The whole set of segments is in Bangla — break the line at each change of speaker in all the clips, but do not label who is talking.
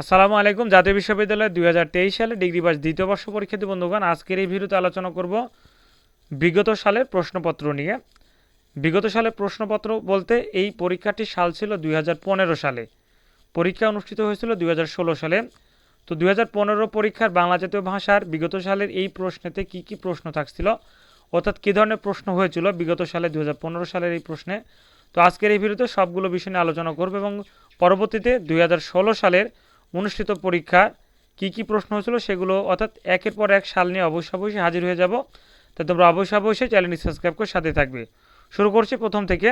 আসসালামু আলাইকুম। জাতীয় বিশ্ববিদ্যালয় দুই হাজার তেইশ সালে ডিগ্রি পাস দ্বিতীয় বর্ষ পরীক্ষার্থী বন্ধুগণ। আজকের এই ভিডিওতে আলোচনা করব বিগত সালের প্রশ্নপত্র নিয়ে। বিগত সালের প্রশ্নপত্র বলতে এই পরীক্ষাটির সাল ছিল দুই হাজার পনেরো সালে। পরীক্ষা অনুষ্ঠিত হয়েছিল দুই হাজার ষোলো সালে। তো দুই হাজার পনেরো পরীক্ষার বাংলা জাতীয় ভাষার বিগত সালের এই প্রশ্নেতে কি কি প্রশ্ন থাকছিল, অর্থাৎ কী ধরনের প্রশ্ন হয়েছিল বিগত সালে দু হাজার পনেরো সালের এই প্রশ্নে। তো আজকের এই ভিডিওতে সবগুলো বিষয় নিয়ে আলোচনা করব এবং পরবর্তীতে দুই হাজার ষোলো সালের অনুষ্ঠিত পরীক্ষা, কি কি প্রশ্ন হয়েছিল সেগুলো, অর্থাৎ একের পর এক সাল নিয়ে অবশ্যই অবশ্যই হাজির হয়ে যাব। তো তোমরা অবশ্যই অবশ্যই চ্যানেলটি সাবস্ক্রাইব করে সাথে থাকবে। শুরু করছি প্রথম থেকে।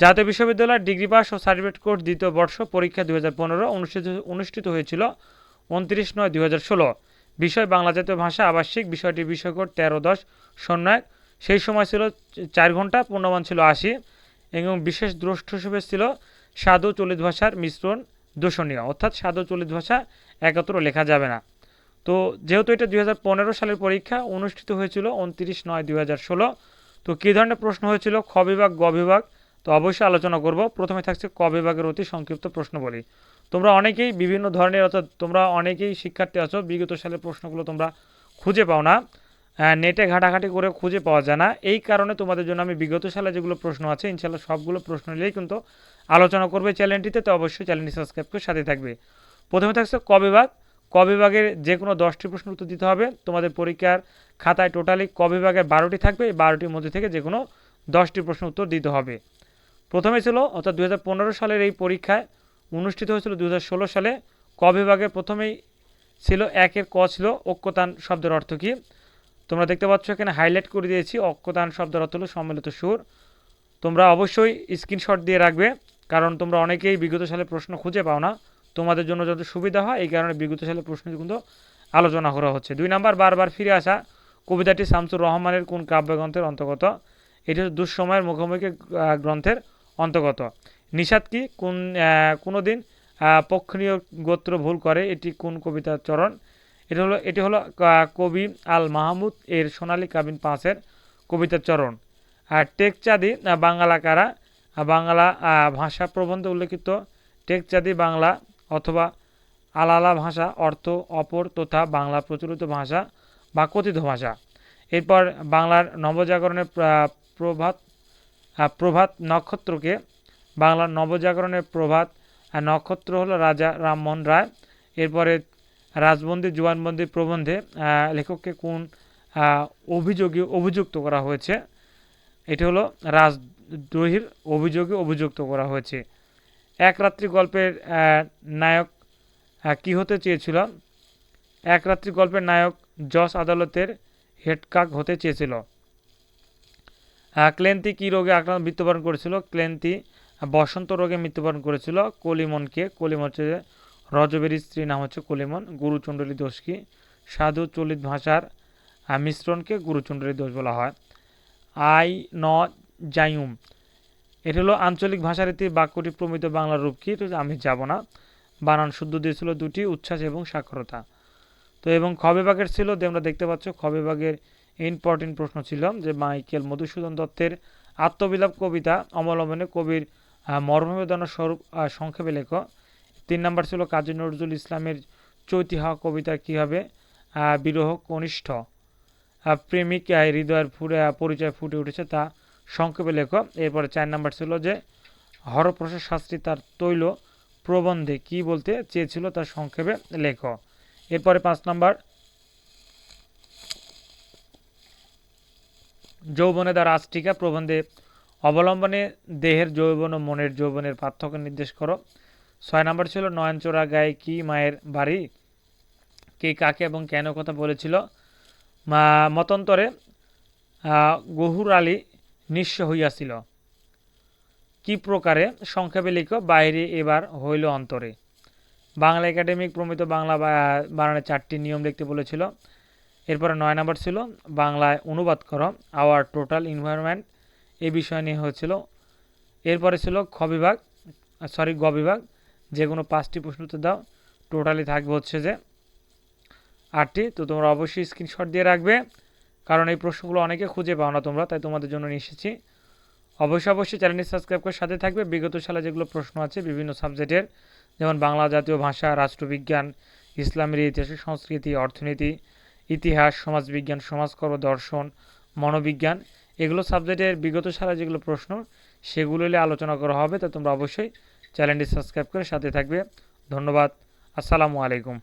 জাতীয় বিশ্ববিদ্যালয়ের ডিগ্রি পাস ও সার্টিফিকেট কোর্স দ্বিতীয় বর্ষ পরীক্ষা দু হাজার পনেরো অনুষ্ঠিত অনুষ্ঠিত হয়েছিল উনত্রিশ নয় দু বিষয় বাংলা জাতীয় ভাষা আবাসিক, বিষয়টি বিষয় কোড তেরো দশ শূন্য এক সেই সময় ছিল চার ঘণ্টা পূর্ণমান ছিল আশি। এবং বিশেষ দ্রষ্ট হিসেবে ছিল সাধু চলিত ভাষার মিশ্রণ। দূষণীয়। অর্থাৎ সাধু চলিত ভাষা একত্র লেখা যাবে না। তো যেহেতু এটা দুই হাজার পনেরো সালের পরীক্ষা, অনুষ্ঠিত হয়েছিল উনত্রিশ নয় দুই তো কী ধরনের প্রশ্ন হয়েছিল? খ বিভাগ, গ বিভাগ? তো অবশ্যই আলোচনা করব। প্রথমে থাকছে ক বিভাগের অতি সংক্ষিপ্ত প্রশ্ন বলি তোমরা অনেকেই বিভিন্ন ধরনের, অর্থাৎ তোমরা অনেকেই শিক্ষার্থী আছো, বিগত সালের প্রশ্নগুলো তোমরা খুঁজে পাও না। নেটে ঘাটাঘাটি করে খুঁজে পাওয়া যায় না। এই কারণে তোমাদের জন্য আমি বিগত সালে যেগুলো প্রশ্ন আছে ইনশাল্লাহ সবগুলো প্রশ্ন নিলেই কিন্তু আলোচনা করবে চ্যানেলটিতে, তো অবশ্যই চ্যানেলটি সাবস্ক্রাইব করে সাথে থাকবে। প্রথমে থাকছে ক বিভাগ। যে কোনো দশটি প্রশ্ন উত্তর দিতে হবে। তোমাদের পরীক্ষার খাতায় টোটালি ক বারোটি থাকবে। এই বারোটির মধ্যে থেকে যে কোনো দশটি প্রশ্ন উত্তর দিতে হবে। প্রথমে ছিল, অর্থাৎ দু হাজার পনেরো সালের এই পরীক্ষায় অনুষ্ঠিত হয়েছিল দু হাজার ষোলো সালে। ক প্রথমেই ছিল একের ক ছিল, ঐক্যতান শব্দের অর্থ কী? তোমরা দেখতে পাচ্ছ এখানে হাইলাইট করে দিয়েছি ঐক্যতান শব্দের অর্থ হলো সম্মিলিত সুর। তোমরা অবশ্যই স্ক্রিনশট দিয়ে রাখবে, কারণ তোমরা অনেকেই বিগত সালে প্রশ্ন খুঁজে পাও না। তোমাদের জন্য যত সুবিধা হয়, এই কারণে বিগত সালে প্রশ্ন কিন্তু আলোচনা করা হচ্ছে। দুই নাম্বার, বারবার ফিরে আসা। কবিতাটি শামসুর রহমানের কোন কাব্যগ্রন্থের অন্তর্গত? এটি হচ্ছে দুঃসময়ের মুখোমুখি গ্রন্থের অন্তর্গত। নিষাদ কি? কোন কোনো দিন পক্ষণীয় গোত্র ভুল করে? এটি কোন কবিতার চরণ? এটি হলো এটি হলো কবি আল মাহমুদ এর সোনালী কাবিন পাঁচের কবিতার চরণ। আর টেকচাঁদি বাংলা কারা বাংলা ভাষা প্রবন্ধে উল্লেখিত টেকচাঁদি বাংলা অথবা আলালা ভাষা অর্থ অপর তথা বাংলা প্রচলিত ভাষা বা কথিত ভাষা। এরপর বাংলার নবজাগরণের প্রভাত প্রভাত নক্ষত্রকে বাংলার নবজাগরণের প্রভাত নক্ষত্র হলো রাজা রামমোহন রায়। এরপরে রাজবন্দি, জুয়ানবন্দি প্রবন্ধে লেখককে কোন অভিযোগে অভিযুক্ত করা হয়েছে? এটি হলো রাজদ্রোহীর অভিযোগে অভিযুক্ত করা হয়েছে। এক রাত্রি গল্পের নায়ক কি হতে চেয়েছিল? এক রাত্রি গল্পের নায়ক জজ আদালতের হেডকাক হতে চেয়েছিল। ক্লেন্তি কী রোগে আক্রান্ত মৃত্যুবরণ করেছিল? ক্লেন্তি বসন্ত রোগে মৃত্যুবরণ করেছিল। কলিমনকে কলিমন হচ্ছে রজবের স্ত্রী নাম হচ্ছে কলিমন গুরুচণ্ডলী দোষ কি? সাধু চলিত ভাষার মিশ্রণকে গুরুচণ্ডলী দোষ বলা হয়। আই, ন, জায়ুম। এটি হলো আঞ্চলিক ভাষারীতি বাক্যটি প্রমিত বাংলার রূপ কি? আমি যাব না। বানান শুদ্ধ দিয়েছিল দুটি, উচ্ছ্বাস এবং সাক্ষরতা। তো এবং খ বিভাগের ছিল যে আমরা দেখতে পাচ্ছ, খ বিভাগের ইম্পর্টেন্ট প্রশ্ন ছিল যে মাইকেল মধুসূদন দত্তের আত্মবিলাপ কবিতা অবলম্বনে কবির মর্মবেদনা স্বরূপ সংক্ষেপে লেখ। তিন নম্বর ছিল কাজী নজরুল ইসলামের চৈতিহা কবিতা কী হবে বিরহ কনিষ্ঠ। প্রেমিক হৃদয়ের ফুটে পরিচয় ফুটে উঠেছে তা সংক্ষেপে লেখ। এরপরে চার নাম্বার ছিল যে, হরপ্রসাদ শাস্ত্রী তার তৈল প্রবন্ধে কি বলতে চেয়েছিল তার সংক্ষেপে লেখ। এরপরে পাঁচ নাম্বার, যৌবনে দ্বারা আষ্টিকা প্রবন্ধে অবলম্বনে দেহের যৌবন ও মনের যৌবনের পার্থক্য নির্দেশ করো। ছয় নম্বর ছিল নয়নচোরা গায়ে কি মায়ের বাড়ি? কে কাকে এবং কেন কথা বলেছিল? মতান্তরে গহুর আলী নিঃস্ব হইয়াছিল। কি প্রকারে? সংক্ষেপে লিখ। বাইরে এবার হইল অন্তরে। বাংলা একাডেমিক প্রমিত বাংলা বানানে চারটি নিয়ম লিখতে বলেছিল। এরপরে নয় নম্বর ছিল, বাংলায় অনুবাদ করো, আওয়ার টোটাল এনভায়রনমেন্ট। এই বিষয় নিয়ে হয়েছিল। এরপরে ছিল খ বিভাগ সরি, গ বিভাগ। যে কোনো পাঁচটি প্রশ্ন উত্তর দাও। টোটালি থাকবে হচ্ছে যে আটটি। তো তোমরা অবশ্যই স্ক্রিনশট দিয়ে রাখবে। কারণ এই প্রশ্নগুলো অনেকে খুঁজে পাও না তোমরা, তাই তোমাদের জন্য নিয়ে এসেছি। অবশ্যই অবশ্যই চ্যানেলটি সাবস্ক্রাইব করে সাথে থাকবে। বিগত সালে যেগুলো প্রশ্ন আছে বিভিন্ন সাবজেক্টের, যেমন বাংলা জাতীয় ভাষা, রাষ্ট্রবিজ্ঞান ইসলামের ইতিহাস, সংস্কৃতি, অর্থনীতি, ইতিহাস, সমাজবিজ্ঞান, সমাজকর্ম, দর্শন, মনোবিজ্ঞান, এগুলো সাবজেক্টের বিগত সালে যেগুলো প্রশ্ন, সেগুলো নিয়ে আলোচনা করা হবে। তা তোমরা অবশ্যই চ্যানেলটি সাবস্ক্রাইব করে সাথে থাকবে। ধন্যবাদ। আসসালামু আলাইকুম।